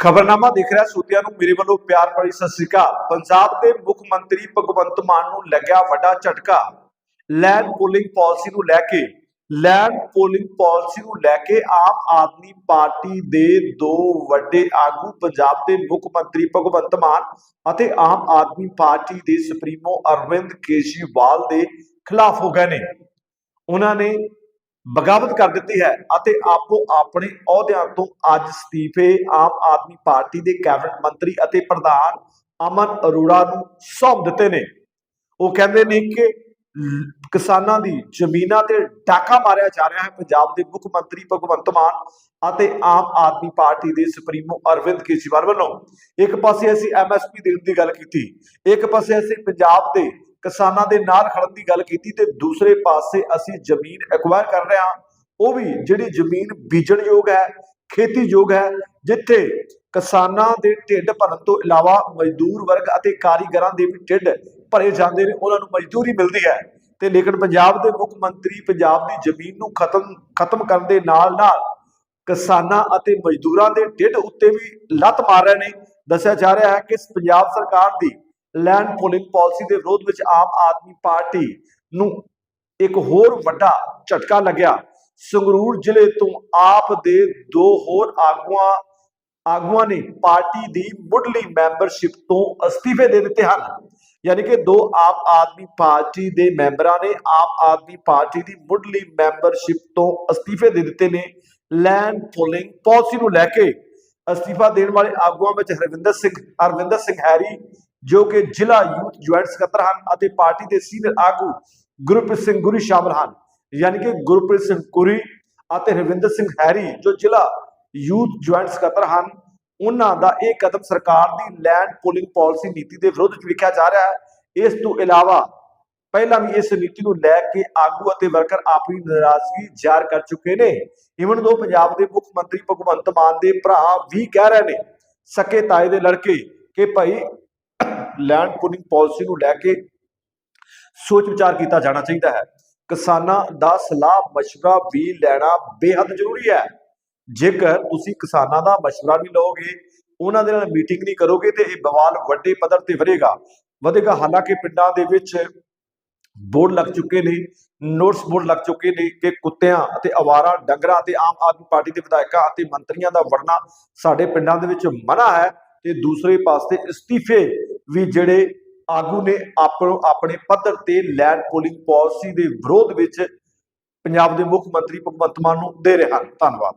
ਖਬਰਨਾਮਾ ਦੇਖ ਰਿਹਾ, ਸੂਤਿਆਂ ਨੂੰ ਮੇਰੇ ਵੱਲੋਂ ਪਿਆਰ ਭਰੀ ਸਤਿ ਸ੍ਰੀ ਅਕਾਲ। ਪੰਜਾਬ ਦੇ ਮੁੱਖ ਮੰਤਰੀ ਭਗਵੰਤ ਮਾਨ ਨੂੰ ਲੱਗਿਆ ਵੱਡਾ ਝਟਕਾ। ਲੈਂਡ ਪੋਲਿੰਗ ਪਾਲਿਸੀ ਨੂੰ ਲੈ ਕੇ, ਲੈਂਡ ਪੋਲਿੰਗ ਪਾਲਿਸੀ ਨੂੰ ਲੈ ਕੇ ਆਮ ਆਦਮੀ ਪਾਰਟੀ ਦੇ ਦੋ ਵੱਡੇ ਆਗੂ, ਪੰਜਾਬ ਦੇ ਮੁੱਖ ਮੰਤਰੀ ਭਗਵੰਤ ਮਾਨ ਅਤੇ ਆਮ ਆਦਮੀ ਪਾਰਟੀ ਦੇ ਸੁਪਰੀਮੋ ਅਰਵਿੰਦ ਕੇਜਰੀਵਾਲ ਦੇ ਖਿਲਾਫ ਹੋ ਗਏ ਨੇ। ਉਹਨਾਂ ਨੇ ਬਗਾਵਤ ਕਰ ਦਿੱਤੀ ਹੈ ਅਤੇ ਆਪੋ ਆਪਣੇ ਅਹੁਦਿਆਂ ਤੋਂ ਅੱਜ ਅਸਤੀਫੇ ਆਮ ਆਦਮੀ ਪਾਰਟੀ ਦੇ ਕੈਬਨਿਟ ਮੰਤਰੀ ਅਤੇ ਪ੍ਰਧਾਨ ਅਮਨ ਅਰੋੜਾ ਨੂੰ ਸੌਂਪ ਦਿੱਤੇ ਨੇ। ਉਹ ਕਹਿੰਦੇ ਨੇ ਕਿ ਕਿਸਾਨਾਂ ਦੀ ਜ਼ਮੀਨਾਂ ਤੇ ਡਾਕਾ ਮਾਰਿਆ ਜਾ ਰਿਹਾ ਹੈ। ਪੰਜਾਬ ਦੇ ਮੁੱਖ ਮੰਤਰੀ ਭਗਵੰਤ ਮਾਨ ਅਤੇ ਆਮ ਆਦਮੀ ਪਾਰਟੀ ਦੇ ਸੁਪਰੀਮੋ ਅਰਵਿੰਦ ਕੇਜਰੀਵਾਲ ਵੱਲੋਂ ਇੱਕ ਪਾਸੇ ਅਸੀਂ ਐਮਐਸਪੀ ਦੇਣ ਦੀ ਗੱਲ ਕੀਤੀ, ਇੱਕ ਪਾਸੇ ਅਸੀਂ ਪੰਜਾਬ ਦੇ ਕਿਸਾਨਾਂ ਦੇ ਨਾਲ ਖੜਨ ਦੀ ਗੱਲ ਕੀਤੀ ਤੇ ਦੂਸਰੇ ਪਾਸੇ ਅਸੀਂ ਜ਼ਮੀਨ ਐਕਵਾਇਰ ਕਰ ਰਹੇ ਹਾਂ। ਉਹ ਵੀ ਜਿਹੜੀ ਜ਼ਮੀਨ ਬੀਜਣ ਹੈ, ਖੇਤੀਯੋਗ ਹੈ, ਜਿੱਥੇ ਕਿਸਾਨਾਂ ਦੇ ਢਿੱਡ ਭਰਨ ਤੋਂ ਇਲਾਵਾ ਮਜ਼ਦੂਰ ਵਰਗ ਅਤੇ ਕਾਰੀਗਰਾਂ ਦੇ ਵੀ ਢਿੱਡ ਭਰੇ ਜਾਂਦੇ ਨੇ, ਉਹਨਾਂ ਨੂੰ ਮਜ਼ਦੂਰੀ ਮਿਲਦੀ ਹੈ। ਤੇ ਲੇਕਿਨ ਪੰਜਾਬ ਦੇ ਮੁੱਖ ਮੰਤਰੀ ਪੰਜਾਬ ਦੀ ਜ਼ਮੀਨ ਨੂੰ ਖਤਮ ਖਤਮ ਕਰਨ ਦੇ ਨਾਲ ਨਾਲ ਕਿਸਾਨਾਂ ਅਤੇ ਮਜ਼ਦੂਰਾਂ ਦੇ ਢਿੱਡ ਉੱਤੇ ਵੀ ਲੱਤ ਮਾਰ ਰਹੇ ਨੇ। ਦੱਸਿਆ ਜਾ ਰਿਹਾ ਹੈ ਕਿ ਪੰਜਾਬ ਸਰਕਾਰ ਦੀ ਲੈਂਡ ਪੋਲਿੰਗ ਪਾਲਿਸੀ ਦੇ ਵਿਰੋਧ ਵਿੱਚ ਆਮ ਆਦਮੀ ਪਾਰਟੀ ਨੂੰ ਇੱਕ ਹੋਰ ਵੱਡਾ ਝਟਕਾ ਲੱਗਿਆ। ਸੰਗਰੂਰ ਜ਼ਿਲ੍ਹੇ ਤੋਂ ਆਪ ਦੇ ਦੋ ਹੋਰ ਆਗੂਆਂ ਆਗੂਆਂ ਨੇ ਪਾਰਟੀ ਦੀ ਮੁੱਢਲੀ ਮੈਂਬਰਸ਼ਿਪ ਤੋਂ ਅਸਤੀਫੇ ਦੇ ਦਿੱਤੇ ਹਨ। ਯਾਨੀ ਕਿ ਦੋ ਆਮ ਆਦਮੀ ਪਾਰਟੀ ਦੇ ਮੈਂਬਰਾਂ ਨੇ ਆਮ ਆਦਮੀ ਪਾਰਟੀ ਦੀ ਮੁੱਢਲੀ ਮੈਂਬਰਸ਼ਿਪ ਤੋਂ ਅਸਤੀਫੇ ਦੇ ਦਿੱਤੇ ਨੇ। ਲੈਂਡ ਪੋਲਿੰਗ ਪਾਲਿਸੀ ਨੂੰ ਲੈ ਕੇ ਅਸਤੀਫਾ ਦੇਣ ਵਾਲੇ ਆਗੂਆਂ ਵਿੱਚ ਹਰਵਿੰਦਰ ਸਿੰਘ ਹਰਵਿੰਦਰ ਸਿੰਘ ਹੈਰੀ ਜੋ ਕਿ ਜ਼ਿਲ੍ਹਾ ਯੂਥ ਜੁਆਇੰਟ ਸਕੱਤਰ ਹਨ ਅਤੇ ਪਾਰਟੀ ਦੇ ਸੀਨੀਅਰ ਆਗੂ ਗੁਰਪ੍ਰੀਤ ਸਿੰਘ ਗੁਰੀ ਸ਼ਾਮਲ ਹਨ। ਯਾਨੀ ਕਿ ਗੁਰਪ੍ਰੀਤ ਸਿੰਘ ਗੁਰੀ ਅਤੇ ਹਰਵਿੰਦਰ ਸਿੰਘ ਹੈਰੀ ਜੋ ਜ਼ਿਲ੍ਹਾ ਯੂਥ ਜੁਆਇੰਟ ਸਕੱਤਰ ਹਨ, ਉਹਨਾਂ ਦਾ ਇਹ ਕਦਮ ਸਰਕਾਰ ਦੀ ਲੈਂਡ ਪੋਲਿੰਗ ਪਾਲਿਸੀ ਨੀਤੀ ਦੇ ਵਿਰੋਧ ਵਿੱਚ ਵੇਖਿਆ ਜਾ ਰਿਹਾ ਹੈ। ਇਸ ਤੋਂ ਇਲਾਵਾ ਪਹਿਲਾਂ ਵੀ ਇਸ ਨੀਤੀ ਨੂੰ ਲੈ ਕੇ ਆਗੂ ਅਤੇ ਵਰਕਰ ਆਪਣੀ ਨਾਰਾਜ਼ਗੀ ਜ਼ਾਹਰ ਕਰ ਚੁੱਕੇ ਨੇ। ਇਵਨ ਦੋ ਪੰਜਾਬ ਦੇ ਮੁੱਖ ਮੰਤਰੀ ਭਗਵੰਤ ਮਾਨ ਦੇ ਭਰਾ ਵੀ ਕਹਿ ਰਹੇ ਨੇ, ਸਕੇ ਤਾਏ ਦੇ ਲੜਕੇ ਕਿ ਭਾਈ ਲੈਂਡ ਪੁਲਿੰਗ ਪਾਲਿਸੀ ਨੂੰ ਲੈ ਕੇ ਸੋਚ ਵਿਚਾਰ ਕੀਤਾ ਜਾਣਾ ਚਾਹੀਦਾ ਹੈ। ਕਿਸਾਨਾਂ ਦਾ ਸਲਾਹ مشورہ ਵੀ ਲੈਣਾ ਬੇहद ਜ਼ਰੂਰੀ ਹੈ। ਜੇਕਰ ਤੁਸੀਂ ਕਿਸਾਨਾਂ ਦਾ مشورہ ਵੀ ਲਓਗੇ, ਉਹਨਾਂ ਦੇ ਨਾਲ ਮੀਟਿੰਗ ਨਹੀਂ ਕਰੋਗੇ, ਤੇ ਇਹ ਬਵਾਲ ਵੱਡੇ ਪੱਧਰ ਤੇ ਵਧੇਗਾ। ਵਧੇਗਾ, ਹਾਲਾਂਕਿ ਪਿੰਡਾਂ ਦੇ ਵਿੱਚ ਬੋਰਡ ਲੱਗ ਚੁੱਕੇ ਨੇ ਨੋਟਸ ਬੋਰਡ ਲੱਗ ਚੁੱਕੇ ਨੇ ਕਿ ਕੁੱਤਿਆਂ ਅਤੇ ਅਵਾਰਾ ਡੰਗਰਾਂ ਤੇ ਆਮ ਆਦਮੀ ਪਾਰਟੀ ਦੇ ਵਿਧਾਇਕਾਂ ਅਤੇ ਮੰਤਰੀਆਂ ਦਾ ਵੜਨਾ ਸਾਡੇ ਪਿੰਡਾਂ ਦੇ ਵਿੱਚ ਮਨਾ ਹੈ ਤੇ ਦੂਸਰੇ ਪਾਸੇ ਇਸਤੀਫੇ ਵੀ ਜਿਹੜੇ ਆਗੂ ਨੇ ਆਪਣੋ ਆਪਣੇ ਪੱਧਰ ਤੇ ਲੈਂਡ ਪੋਲਿੰਗ ਪਾਲਿਸੀ ਦੇ ਵਿਰੋਧ ਵਿੱਚ ਪੰਜਾਬ ਦੇ ਮੁੱਖ ਮੰਤਰੀ ਭਗਵੰਤ ਮਾਨ ਨੂੰ ਦੇ ਰਹੇ ਹਨ। ਧੰਨਵਾਦ।